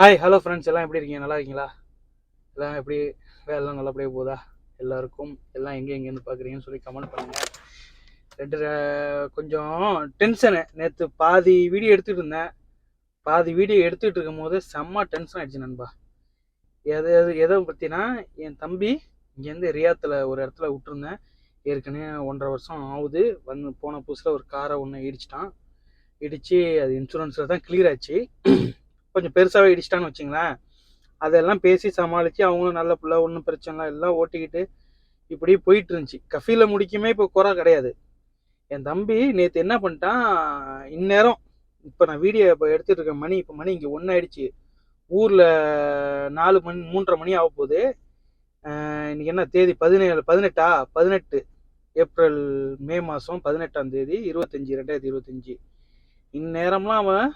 Hi hello friends எல்லாம் எப்படி இருக்கீங்க? நல்லா இருக்கீங்களா? எல்லாம் எப்படி? வேலைலாம் நல்லபடியாக போகுதா? எல்லாருக்கும் எல்லாம் எங்கே எங்கேருந்து பார்க்குறீங்கன்னு சொல்லி கமெண்ட் பண்ணுங்கள் ரெண்டு கொஞ்சம் டென்ஷனு நேற்று பாதி வீடியோ எடுத்துகிட்டு இருந்தேன். பாதி வீடியோ எடுத்துகிட்டு இருக்கும் போது செம்ம டென்ஷன் ஆகிடுச்சு நண்பா. எது எது எதை பற்றினா என் தம்பி இங்கேருந்து ரியாத்தில் ஒரு இடத்துல விட்டுருந்தேன். ஏற்கனவே ஒன்றரை வருஷம் ஆகுது. வந்து போன புதுசில் ஒரு காரை ஒன்று இடிச்சிட்டான். இடித்து அது இன்சூரன்ஸில் தான் கிளியர் ஆச்சு. கொஞ்சம் பெருசாகவே இடிச்சிட்டான்னு வச்சுங்களேன். அதெல்லாம் பேசி சமாளித்து அவங்களும் நல்ல பிள்ளை ஒன்றும் பிரச்சனைலாம் எல்லாம் ஓட்டிக்கிட்டு இப்படி போயிட்டு இருந்துச்சு கஃபீல முடிக்குமே இப்போ குறை கிடையாது. என் தம்பி நேற்று என்ன பண்ணிட்டான்? இந்நேரம் இப்போ நான் வீடியோ இப்போ எடுத்துகிட்டு இருக்க மணி இப்போ மணி இங்கே ஒன்று ஆயிடுச்சு. ஊரில் நாலு மணி மூன்றரை மணி ஆக போகுது. இன்னைக்கு என்ன தேதி? பதினேழு பதினெட்டா? பதினெட்டு ஏப்ரல் மே மாதம் பதினெட்டாம் தேதி இருபத்தஞ்சி ரெண்டாயிரத்தி இருபத்தஞ்சி. இந்நேரம்லாம் அவன்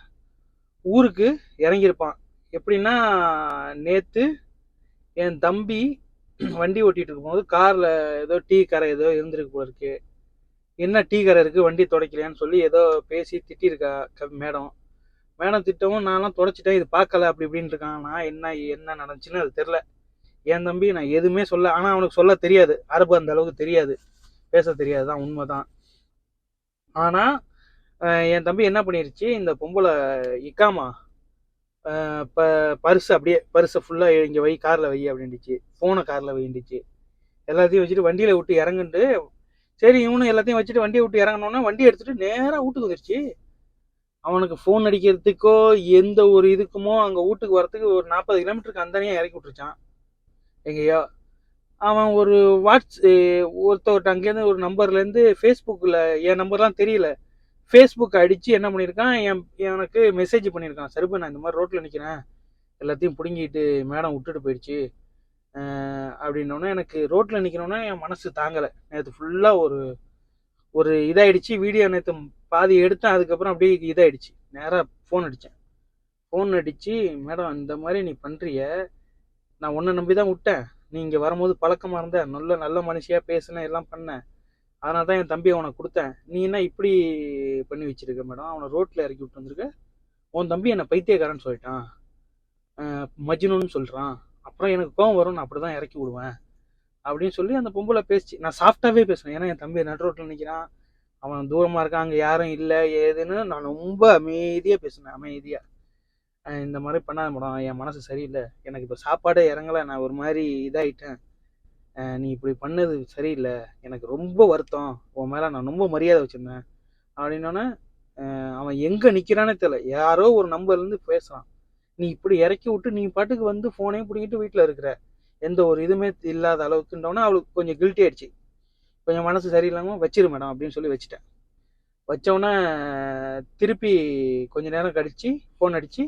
ஊருக்கு இறங்கியிருப்பான். எப்படின்னா நேற்று என் தம்பி வண்டி ஓட்டிகிட்டு இருக்கும்போது காரில் ஏதோ டீ கரை ஏதோ இருந்திருக்கு போல இருக்கு. என்ன டீ கரை இருக்குது வண்டி துடைக்கலையான்னு சொல்லி ஏதோ பேசி திட்டிருக்கா க மேடம். மேடம் திட்டவும் நான்லாம் துடைச்சிட்டேன் இது பார்க்கல அப்படி இப்படின்னு இருக்கான். நான் என்ன என்ன நடந்துச்சுன்னு அது தெரில என் தம்பி நான் எதுவுமே சொல்ல ஆனால் அவனுக்கு சொல்ல தெரியாது. அரபு அந்த அளவுக்கு தெரியாது. பேச தெரியாது. தான் உண்மை தான் ஆனால் என் தம்பி என்ன பண்ணிருச்சு இந்த பொம்பளை இக்காமா ப பர்ஸ் அப்படியே பர்ஸை ஃபுல்லாக இங்கே வை காரில் வை அப்படின்ட்டுச்சு ஃபோனை காரில் வைண்டுச்சு எல்லாத்தையும் வச்சுட்டு வண்டியில் விட்டு இறங்குண்டு சரி இவனும் எல்லாத்தையும் வச்சுட்டு வண்டியை விட்டு இறங்கினோன்னா வண்டி எடுத்துகிட்டு நேராக வீட்டுக்கு வந்துருச்சு. அவனுக்கு ஃபோன் அடிக்கிறதுக்கோ எந்த ஒரு இதுக்குமோ அங்கே வீட்டுக்கு வரத்துக்கு ஒரு நாற்பது கிலோமீட்டருக்கு அந்தனையாக இறக்கி விட்டுருச்சான். எங்கேயோ அவன் ஒரு வாட்ஸ் ஒருத்தவர்கிட்ட அங்கேருந்து ஒரு நம்பர்லேருந்து ஃபேஸ்புக்கில் என் நம்பர்லாம் தெரியல. ஃபேஸ்புக் அடித்து என்ன பண்ணியிருக்கான் என் எனக்கு மெசேஜ் பண்ணியிருக்கான் சரிப்பா நான் இந்த மாதிரி ரோட்டில் நிற்கிறேன் எல்லாத்தையும் பிடுங்கிட்டு மேடம் விட்டுட்டு போயிடுச்சு. அப்படின்னோடனே எனக்கு ரோட்டில் நிற்கிறோன்னே என் மனசு தாங்கலை. நேற்று ஃபுல்லாக ஒரு ஒரு இதாகிடுச்சு வீடியோ நேற்று பாதி எடுத்தேன். அதுக்கப்புறம் அப்படியே இதாயிடுச்சு. நேராக ஃபோன் அடித்தேன் ஃபோன் அடித்து மேடம் இந்த மாதிரி நீ பண்ணுறிய நான் உன்னை நம்பி தான் விட்டேன். நீ இங்கே வரும்போது பழக்கமாக இருந்த. நல்ல நல்ல மனுஷியாக பேசுனேன் எல்லாம் பண்ணேன் அதனால தான் என் தம்பி உனக்கு கொடுத்தேன். நீ என்ன இப்படி பண்ணி வச்சிருக்க மேடம் அவனை ரோட்டில் இறக்கி விட்டு வந்திருக்க. உன் தம்பி என்னை பைத்தியக்காரன்னு சொல்லிட்டான். மஜ்னுன்னு சொல்கிறான் அப்புறம் எனக்கு கோவம் வரும் நான் அப்படி தான் இறக்கி விடுவேன். அப்படின்னு சொல்லி அந்த பொம்பளை பேசிச்சு. நான் சாஃப்டாகவே பேசுவேன். ஏன்னா என் தம்பி நட் ரோட்டில் நிற்கிறான் அவன் தூரமாக இருக்கான். அங்கே யாரும் இல்லை. ஏதுன்னு நான் ரொம்ப அமைதியாக பேசினேன் அமைதியாக இந்த மாதிரி பண்ணாத மேடம் என் மனசு சரியில்லை. எனக்கு இப்போ சாப்பாடே இறங்கலை. நான் ஒரு மாதிரி இதாகிட்டேன் நீ இப்படி பண்ணது சரியில்லை. எனக்கு ரொம்ப வருத்தம். உன் மேலே நான் ரொம்ப மரியாதை வச்சுருந்தேன். அப்படின்னோடனே அவன் எங்கே நிற்கிறானே தெரியல. யாரோ ஒரு நம்பர்லேருந்து பேசுகிறான் நீ இப்படி இறக்கி விட்டு நீ பாட்டுக்கு வந்து ஃபோனையும் பிடிக்கிட்டு வீட்டில் இருக்கிற எந்த ஒரு இதுவுமே இல்லாத அளவுக்குன்றோன்னே அவளுக்கு கொஞ்சம் கில்ட்டி ஆயிடுச்சு. கொஞ்சம் மனசு சரியில்லாமல் வச்சிரு மேடம் அப்படின்னு சொல்லி வச்சுட்டேன். வச்சோன்னே திருப்பி கொஞ்ச நேரம் கழித்து ஃபோன் அடித்து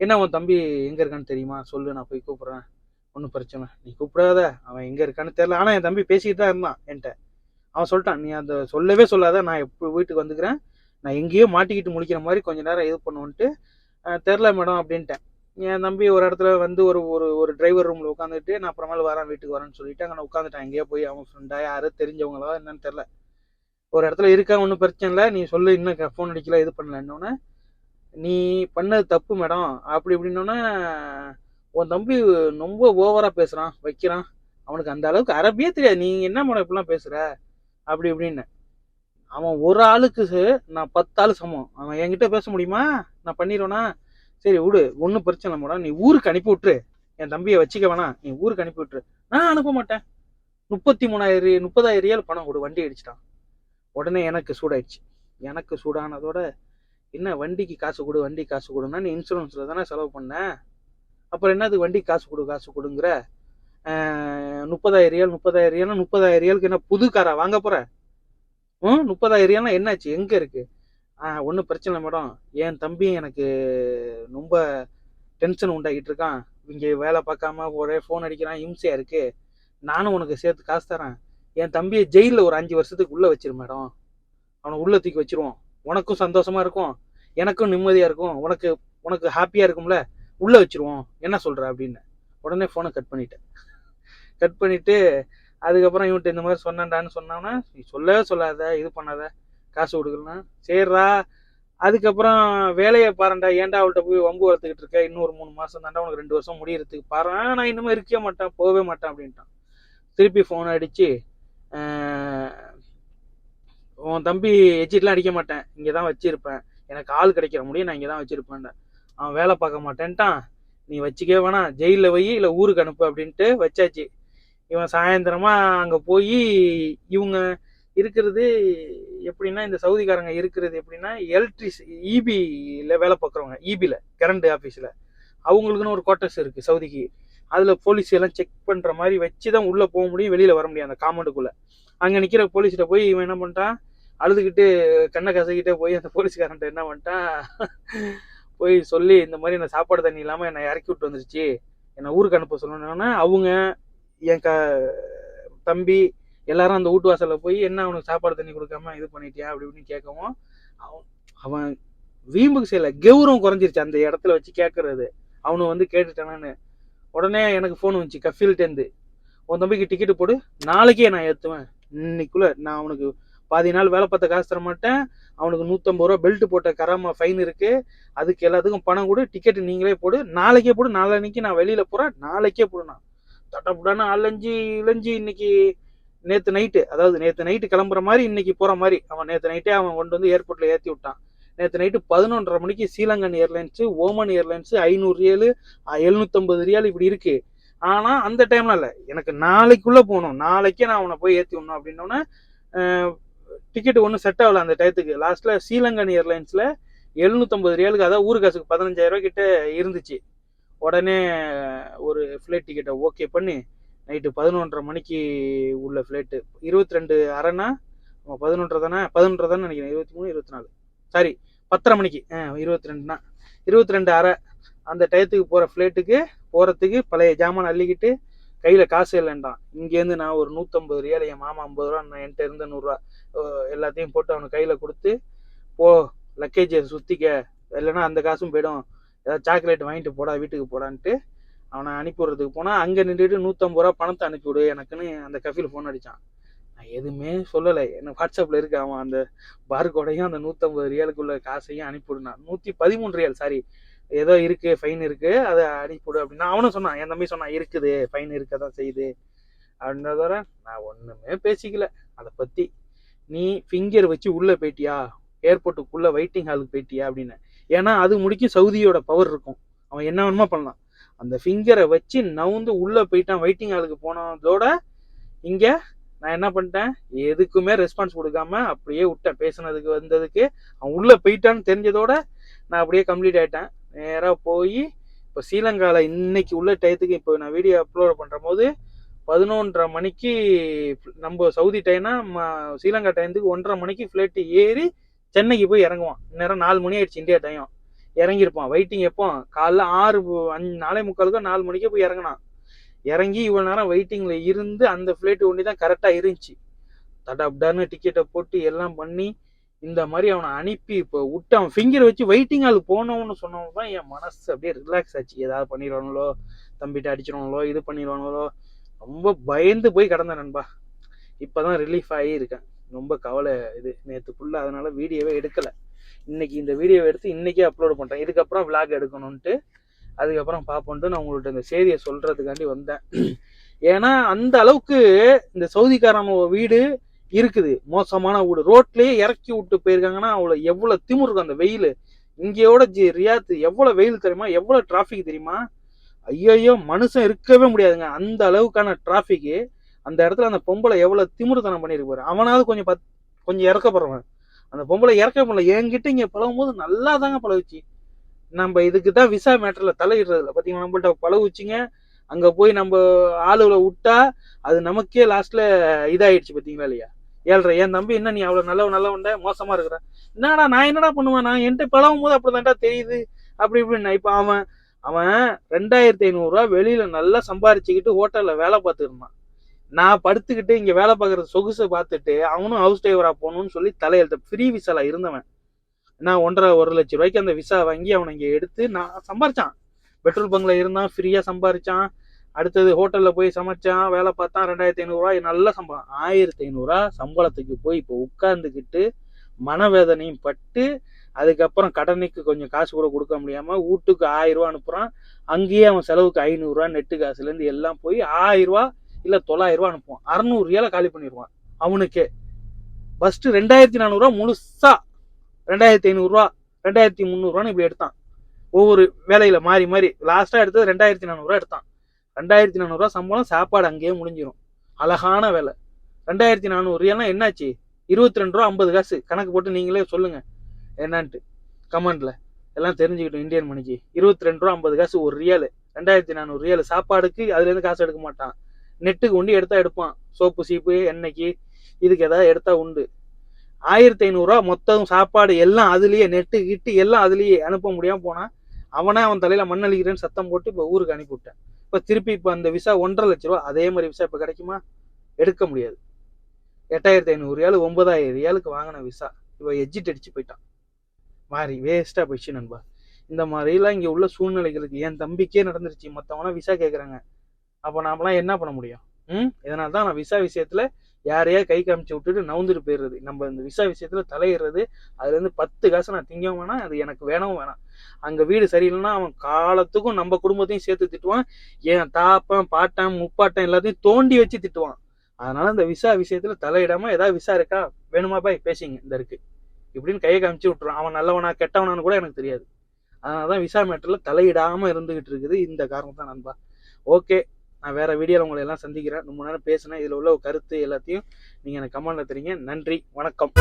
என்ன உன் தம்பி எங்கே இருக்கான்னு தெரியுமா? சொல்லு நான் போய் கூப்பிட்றேன். ஒன்றும் பிரச்சனை நீ கூப்பிடாத அவன் எங்கே இருக்கான்னு தெரில ஆனால் என் தம்பி பேசிக்கிட்டு தான் இருந்தான் என்கிட்ட. அவன் சொல்லிட்டான் நீ அந்த சொல்லவே சொல்லாத நான் எப்போ வீட்டுக்கு வந்துக்கிறேன். நான் எங்கேயோ மாட்டிக்கிட்டு முழிக்கிற மாதிரி கொஞ்ச நேரம் இது பண்ணுவோன்ட்டு தெரில மேடம் அப்படின்ட்டேன். என் தம்பி ஒரு இடத்துல வந்து ஒரு ஒரு ஒரு டிரைவர் ரூமில் உட்காந்துட்டு நான் அப்புறமேல வரேன் வீட்டுக்கு வரேன்னு சொல்லிட்டு அங்கே உட்காந்துட்டேன் எங்கேயோ போய் அவன் ஃப்ரெண்டா யாரும் தெரிஞ்சவங்களா என்னன்னு தெரில ஒரு இடத்துல இருக்கா ஒன்றும் பிரச்சனை இல்லை. நீ சொல்லு இன்னும் ஃபோன் அடிக்கல இது பண்ணலன்னொன்னே நீ பண்ணது தப்பு மேடம். அப்படி இப்படின்னோன்னே உன் தம்பி ரொம்ப ஓவராக பேசுகிறான் வைக்கிறான். அவனுக்கு அந்த அளவுக்கு அரபியே தெரியாது. நீ என்ன மேடம் இப்படிலாம் பேசுகிற அப்படி இப்படின்னு. அவன் ஒரு ஆளுக்கு ச- நான் பத்து ஆள் சமம். அவன் என்கிட்ட பேச முடியுமா? நான் பண்ணிடுவேனா? சரி விடு. ஒன்றும் பிரச்சனை இல்லை மேடம். நீ ஊருக்கு அனுப்பி விட்டுரு. என் தம்பியை வச்சுக்க வேணாம். நீ ஊருக்கு அனுப்பி விட்டுரு. நான் அனுப்ப மாட்டேன். முப்பத்தி மூணாயிரம் முப்பதாயிரம் ரியால் பணம் கொடு. வண்டி அடிச்சிட்டான். உடனே எனக்கு சூடாயிடுச்சு. எனக்கு சூடானதோட என்ன வண்டிக்கு காசு கொடு வண்டி காசு கொடுன்னா நீ இன்சூரன்ஸில் தானே செலவு பண்ண? அப்புறம் என்னது வண்டி காசு கொடு காசு கொடுங்கிற முப்பதாயிரம் ரியால் முப்பதாயிரம் ரியால்னா முப்பதாயிரம் ரியாலுக்கு என்ன புது காரா வாங்க போற? ம் முப்பதாயிரம் ரியால்னா என்னாச்சு? எங்க இருக்கு? ஒன்றும் பிரச்சனை இல்லை மேடம். என் தம்பி எனக்கு ரொம்ப டென்ஷன் உண்டாக்கிட்டு இருக்கான். இங்கே வேலை பார்க்காம ஒரே ஃபோன் அடிக்கிறான் இம்சையா இருக்கு. நானும் உனக்கு சேர்த்து காசு தரேன். என் தம்பியை ஜெயிலில் ஒரு அஞ்சு வருஷத்துக்கு உள்ளே வச்சிரு மேடம். அவனை உள்ள தூக்கி வச்சிருவோம். உனக்கும் சந்தோஷமா இருக்கும். எனக்கும் நிம்மதியாக இருக்கும். உனக்கு உனக்கு ஹாப்பியாக இருக்கும்ல? உள்ளே வச்சிருவோம். என்ன சொல்கிற அப்படின்னு. உடனே ஃபோனை கட் பண்ணிட்டேன். கட் பண்ணிவிட்டு அதுக்கப்புறம் இவன்ட்டு இந்த மாதிரி சொன்னேன்டான்னு சொன்னான்னா நீ சொல்லவே சொல்லாத இது பண்ணாத காசு கொடுக்கலனா சரிடா. அதுக்கப்புறம் வேலையை பாருண்டா ஏன்டா அவள்கிட்ட போய் வம்பு வளர்த்துக்கிட்டு இருக்க? இன்னும் ஒரு மூணு மாதம் தாண்டா உனக்கு ரெண்டு வருஷம் முடியறதுக்கு. பாரு நான் இன்னுமே இருக்கவே மாட்டேன். போகவே மாட்டேன். அப்படின்ட்டான். திருப்பி ஃபோன் அடித்து உன் தம்பி எச்சிட்லாம் அடிக்க மாட்டேன். இங்கே தான் வச்சுருப்பேன். எனக்கு ஆள் கிடைக்கிற முடியும் நான் இங்கே தான் வச்சுருப்பேன்டா. அவன் வேலை பார்க்க மாட்டேன்ட்டான். நீ வச்சுக்கவே வேணாம். ஜெயிலில் போய் இல்லை ஊருக்கு அனுப்பு அப்படின்ட்டு வச்சாச்சு. இவன் சாயந்தரமா அங்கே போய் இவங்க இருக்கிறது எப்படின்னா இந்த சவுதிக்காரங்க இருக்கிறது எப்படின்னா எலக்ட்ரிஸ் இபியில் வேலை பார்க்குறவங்க இபியில் கரண்ட் ஆஃபீஸில் அவங்களுக்குன்னு ஒரு குவார்ட்டர்ஸ் இருக்குது சவுதிக்கு. அதில் போலீஸ் எல்லாம் செக் பண்ணுற மாதிரி வச்சு தான் உள்ளே போக முடியும் வெளியில் வர முடியும் அந்த காம்பவுண்டுக்குள்ளே அங்கே நிற்கிற போலீஸ்கிட்ட போய் இவன் என்ன பண்ணிட்டான்? அழுதுகிட்டு கண்ணை கசக்கிட்டே போய் அந்த போலீஸ்காரன்ட்ட என்ன பண்ணிட்டான்? போய் சொல்லி இந்த மாதிரி என்ன சாப்பாடு தண்ணி இல்லாமல் என்னை இறக்கி விட்டு வந்துருச்சு. என்னை ஊருக்கு அனுப்ப சொல்லணுன்னா அவங்க என் க தம்பி எல்லாரும் அந்த வீட்டு வாசலில் போய் என்ன அவனுக்கு சாப்பாடு தண்ணி கொடுக்காம இது பண்ணிட்டியா? அப்படி இப்படின்னு கேட்கவும் அவன் அவன் வீம்புக்கு செய்யல. கௌரவம் குறைஞ்சிருச்சு அந்த இடத்துல வச்சு கேட்கறது. அவனு வந்து கேட்டுட்டானான்னு. உடனே எனக்கு ஃபோன் வந்துச்சு கஃபீல்டேருந்து உன் தம்பிக்கு டிக்கெட் போடு. நாளைக்கே நான் ஏற்றுவேன் இன்னைக்குள்ள நான் அவனுக்கு பாதி நாள் வேலை பார்த்த காசு தர மாட்டேன் அவனுக்கு நூற்றம்பது ரூபா பெல்ட் போட்ட கராம ஃபைன் இருக்குது அதுக்கு எல்லாத்துக்கும் பணம் கொடு டிக்கெட் நீங்களே போடு. நாளைக்கே போடு நாளைக்கு நான் வெளியில் போகிறேன் நாளைக்கே போடுண்ணா நான். தட்டப்புடான்னு அலைஞ்சி இளைஞ்சி இன்னைக்கு நேற்று நைட்டு அதாவது நேற்று நைட்டு கிளம்புற மாதிரி இன்னைக்கு போகிற மாதிரி. அவன் நேற்று நைட்டே அவன் கொண்டு வந்து ஏர்போர்ட்டில் ஏற்றி விட்டான். நேற்று நைட்டு பதினொன்றரை மணிக்கு ஸ்ரீலங்கன் ஏர்லைன்ஸு ஓமன் ஏர்லைன்ஸு ஐநூறு ரியல் எழுநூத்தம்பது ரியால் இப்படி இருக்குது ஆனால் அந்த டைம்ல இல்லை. எனக்கு நாளைக்குள்ளே போகணும். நாளைக்கே நான் அவனை போய் ஏற்றி விடணும் அப்படின்னோடனே டிக்கெட் ஒன்றும் செட் ஆகல அந்த டயத்துக்கு லாஸ்ட்ல ஸ்ரீலங்கன் ஏர்லைன்ஸ்ல எழுநூத்தம்பது ரியாலுக்கு அதாவது ஊரு காசுக்கு பதினஞ்சாயிரம் கிட்ட இருந்துச்சு. உடனே ஒரு ஃப்ளைட் டிக்கெட்டை ஓகே பண்ணி நைட்டு பதினொன்றரை மணிக்கு உள்ள ஃப்ளைட்டு இருபத்தி ரெண்டு அரைனா பதினொன்றரை தானே பதினொன்றரை தானே நினைக்கிறேன். இருபத்தி மூணு இருபத்தி நாலு. சாரி பத்தரை மணிக்கு. இருபத்தி ரெண்டுனா இருபத்தி ரெண்டு அரை. அந்த டயத்துக்கு போகிற ஃப்ளைட்டுக்கு போகிறதுக்கு பழைய ஜாமான் அள்ளிக்கிட்டு கையில் காசு இல்லைன்றான். இங்கேருந்து நான் ஒரு நூற்றம்பது ரியால் என் மாமா ஐம்பது ரூபா நான் என்கிட்ட இருந்த நூறுரூவா எல்லாத்தையும் போட்டு அவனுக்கு கையில் கொடுத்து போ லக்கேஜை சுற்றிக்க இல்லைன்னா அந்த காசும் போயிடும். ஏதாவது சாக்லேட் வாங்கிட்டு போடா வீட்டுக்கு போடான்ட்டு அவனை அனுப்பி விடுறதுக்கு போனால் அங்கே நின்றுட்டு நூற்றம்பது ரூபா பணத்தை அனுப்பிவிடு எனக்குன்னு அந்த கஃபில் ஃபோன் அடித்தான் நான் எதுவுமே சொல்லலை. எனக்கு வாட்ஸ்அப்பில் இருக்கு அவன். அந்த பார்கோடையும் அந்த நூற்றம்பது ரியாலுக்குள்ள காசையும் அனுப்பிவிடுனான் நூற்றி பதிமூணு ரியால் சாரி ஏதோ இருக்கு ஃபைன் இருக்கு அதை அனுப்பிவிடு அப்படின்னா. அவனும் சொன்னான் என் தம்பி சொன்னான் இருக்குது ஃபைன் இருக்க தான் செய்யுது அப்படின்றதோட நான் ஒன்றுமே பேசிக்கல. அதை பற்றி நீ ஃபிங்கர் வச்சு உள்ளே போயிட்டியா? ஏர்போர்ட்டுக்குள்ளே வெயிட்டிங் ஹாலுக்கு போயிட்டியா? அப்படின்னு. ஏன்னா அது முடிக்கும் சவுதியோட பவர் இருக்கும். அவன் என்ன வேணுமோ பண்ணலாம். அந்த ஃபிங்கரை வச்சு நவுந்து உள்ளே போயிட்டான் வெயிட்டிங் ஹாலுக்கு போனதோட இங்கே நான் என்ன பண்ணிட்டேன்? எதுக்குமே ரெஸ்பான்ஸ் கொடுக்காம அப்படியே விட்டேன். பேசுனதுக்கு வந்ததுக்கு அவன் உள்ளே போயிட்டான்னு தெரிஞ்சதோட நான் அப்படியே கம்ப்ளீட் ஆயிட்டேன். நேராக போய் இப்போ ஸ்ரீலங்காவில் இன்னைக்கு உள்ள டயத்துக்கு இப்போ நான் வீடியோ அப்லோட் பண்ணுற போது பதினொன்றரை மணிக்கு நம்ம சவுதி டைம்னா ஸ்ரீலங்கா டைத்துக்கு ஒன்றரை மணிக்கு ஃப்ளைட்டு ஏறி சென்னைக்கு போய் இறங்குவான். நேரம் நாலு மணி ஆயிடுச்சு இந்தியா டைம் இறங்கியிருப்பான். வெயிட்டிங் எப்போ காலைல ஆறு அஞ்சு நாலே முக்காலுக்கோ நாலு மணிக்கே போய் இறங்கினான். இறங்கி இவ்வளோ நேரம் வெயிட்டிங்கில் இருந்து அந்த ஃப்ளைட்டு ஒண்டி தான் கரெக்டாக இருந்துச்சு. தடாப்டான்னு டிக்கெட்டை போட்டு எல்லாம் பண்ணி இந்த மாதிரி அவனை அனுப்பி இப்போ விட்டு அவன் ஃபிங்கர் வச்சு வெயிட்டிங் ஆள் போனவன்னு சொன்னவன் தான் என் மனசு அப்படியே ரிலாக்ஸ் ஆச்சு. ஏதாவது பண்ணிடுவானுங்களோ தம்பிட்ட அடிச்சிடுவாங்களோ இது பண்ணிடுவானுங்களோ ரொம்ப பயந்து போய் கிடந்தேன் நண்பா. இப்போதான் ரிலீஃப் ஆகி இருக்கேன். ரொம்ப கவலை இது. நேற்று ஃபுல்லாக அதனால வீடியோவே எடுக்கலை. இன்னைக்கு இந்த வீடியோவை எடுத்து இன்றைக்கே அப்லோட் பண்ணுறேன் இதுக்கப்புறம் விளாக் எடுக்கணும்ன்ட்டு அதுக்கப்புறம் பார்ப்போன்ட்டு நான் உங்கள்கிட்ட இந்த செய்தியை சொல்கிறதுக்காண்டி வந்தேன். ஏன்னா அந்த அளவுக்கு இந்த சவுதிக்காரன் வீடு இருக்குது. மோசமான வீடு. ரோட்லயே இறக்கி விட்டு போயிருக்காங்கன்னா அவ்வளோ எவ்வளோ திமிரு இருக்கும் அந்த வெயில். இங்கேயோட ஜி ரியாத்து எவ்வளோ வெயில் தெரியுமா? எவ்வளோ டிராஃபிக் தெரியுமா? ஐயோ மனுஷன் இருக்கவே முடியாதுங்க. அந்த அளவுக்கான டிராஃபிக்கு அந்த இடத்துல அந்த பொம்பளை எவ்வளோ திமிருத்தனம் பண்ணியிருக்கு பாரு அவனாவது கொஞ்சம் பத் கொஞ்சம் இறக்கப்படுறவன் அந்த பொம்பளை இறக்க முடியல. என்கிட்ட இங்கே பழகும்போது நல்லா தாங்க பழகுச்சு. நம்ம இதுக்கு தான் விசா மேட்டரில் தலையிடுறதில்ல பார்த்தீங்கன்னா நம்மள்ட்ட பழகுச்சிங்க. அங்கே போய் நம்ம ஆளுகளை விட்டா அது நமக்கே லாஸ்ட்டில் இதாகிடுச்சு பார்த்தீங்களா இல்லையா? ஏழ்ரை. என் தம்பி என்ன நீ அவ்வளோ நல்லவன் நல்லவன்ட? மோசமாக இருக்கிற. என்னடா நான் என்னடா பண்ணுவேன்? நான் என்கிட்ட பழகும் போது அப்படிதான்டா தெரியுது. அப்படி இப்படின்னு. இப்போ அவன் அவன் ரெண்டாயிரத்தி ஐநூறுரூவா வெளியில் நல்லா சம்பாரிச்சுக்கிட்டு ஹோட்டலில் வேலை பார்த்துருந்தான் நான் படுத்துக்கிட்டு இங்கே வேலை பார்க்குற சொகுசை பார்த்துட்டு அவனும் ஹவுஸ் டிரைவராக போகணும்னு சொல்லி தலையெழுத்த ஃப்ரீ விசால இருந்தவன். நான் ஒன்றரை ஒரு லட்ச ரூபாய்க்கு அந்த விசா வாங்கி அவனை இங்கே எடுத்து நான் சம்பாரிச்சான். பெட்ரோல் பங்கில் இருந்தான் ஃப்ரீயாக சம்பாரிச்சான். அடுத்தது ஹோட்டலில் போய் சமைச்சான் வேலை பார்த்தான் ரெண்டாயிரத்தி ஐநூறுரூவா நல்ல சம்பளம். ஆயிரத்தி ஐநூறுரூவா சம்பளத்துக்கு போய் இப்போ உட்கார்ந்துக்கிட்டு மனவேதனையும் பட்டு அதுக்கப்புறம் கடனுக்கு கொஞ்சம் காசு கூட கொடுக்க முடியாமல் வீட்டுக்கு ஆயிரரூவா அனுப்புகிறான் அங்கேயே அவன் செலவுக்கு ஐநூறுரூவா நெட்டு காசுலேருந்து எல்லாம் போய் ஆயிரரூவா இல்லை தொள்ளாயிரரூவா அனுப்புவான். அறநூறு காலி பண்ணிடுவான் அவனுக்கே. ஃபஸ்ட்டு ரெண்டாயிரத்தி நானூறுரூவா முழுசா ரெண்டாயிரத்தி ஐநூறுரூவா ரெண்டாயிரத்தி முந்நூறுரூவான்னு இப்படி எடுத்தான். ஒவ்வொரு வேலையில் மாறி மாறி. லாஸ்ட்டாக எடுத்தது ரெண்டாயிரத்தி நானூறுரூவா எடுத்தான். ரெண்டாயிரத்தி நானூறுரூவா சம்பளம் சாப்பாடு அங்கேயே முடிஞ்சிடும் அழகான வேலை. ரெண்டாயிரத்தி நானூறு ரியால்னா என்னாச்சு? இருபத்தி ரெண்டு ரூபா ஐம்பது காசு. கணக்கு போட்டு நீங்களே சொல்லுங்கள் என்னன்ட்டு. கமெண்டில். எல்லாம் தெரிஞ்சுக்கிட்டோம் இந்தியன் மணிக்கு. இருபத்தி ரெண்டு ரூபா ஐம்பது காசு ஒரு ரியல். ரெண்டாயிரத்தி நானூறு ரியல். சாப்பாடுக்கு அதுலேருந்து காசு எடுக்க மாட்டான். நெட்டுக்கு உண்டு எடுத்தால் எடுப்பான். சோப்பு சீப்பு எண்ணெய்க்கு. இதுக்கு ஏதாவது எடுத்தால் உண்டு. ஆயிரத்தி ஐநூறுரூவா மொத்தம் சாப்பாடு எல்லாம் அதுலேயே நெட்டு கிட்டு எல்லாம் அதுலேயே அனுப்ப முடியாமல் போனால் அவனே அவன் தலையில் மண்ணளிக்கிறேன்னு சத்தம் போட்டு இப்போ ஊருக்கு அனுப்பிவிட்டேன். இப்போ திருப்பி இப்போ அந்த விசா ஒன்றரை லட்ச ரூபா அதே மாதிரி விசா இப்போ கிடைக்குமா? எடுக்க முடியாது. எட்டாயிரத்தி ஐநூறு ரியால் ஒன்பதாயிரம் ஏழுக்கு வாங்கின விசா இப்போ எஜ்ஜிட் அடிச்சு போயிட்டான். மாறி வேஸ்ட்டாக போயிடுச்சு நண்பா. இந்த மாதிரிலாம் இங்கே உள்ள சூழ்நிலைகளுக்கு என் தம்பிக்கே நடந்துருச்சு. மற்றவங்களாம் விசா கேட்குறாங்க அப்போ நாமலாம் என்ன பண்ண முடியும்? ம்? இதனால தான் நான் விசா விஷயத்தில் யாரையா கை காமிச்சு விட்டுட்டு நவுந்துட்டு போயிடுறது. நம்ம இந்த விசா விஷயத்தில் தலையிடுறது. அதுலேருந்து பத்து காசு நான் திங்கவும் வேணாம் அது எனக்கு வேணவும் வேணாம். அங்கே வீடு சரியில்லைன்னா அவன் காலத்துக்கும் நம்ம குடும்பத்தையும் சேர்த்து திட்டுவான். என் தாப்பன் பாட்டன் முப்பாட்டன் எல்லாத்தையும் தோண்டி வச்சு திட்டுவான். அதனால இந்த விசா விஷயத்துல தலையிடாம ஏதாவது விசா இருக்கா? வேணுமா பாய்? பேசிங்க இந்த இருக்கு. இப்படின்னு கையை காமிச்சு விட்டுறான். அவன் நல்லவனா கெட்டவனான்னு கூட எனக்கு தெரியாது. அதனாலதான் விசா மேட்டர்ல தலையிடாம இருந்துகிட்டு இருக்குது இந்த காரணம் தான் நண்பா. ஓகே. நான் வேற வீடியோவில் உங்களை எல்லாம் சந்திக்கிறேன். ரொம்ப நேரம் பேசினேன். இதில் உள்ள கருத்து எல்லாத்தையும் நீங்கள் எனக்கு கமெண்ட்ல தெரியுங்க. நன்றி. வணக்கம்.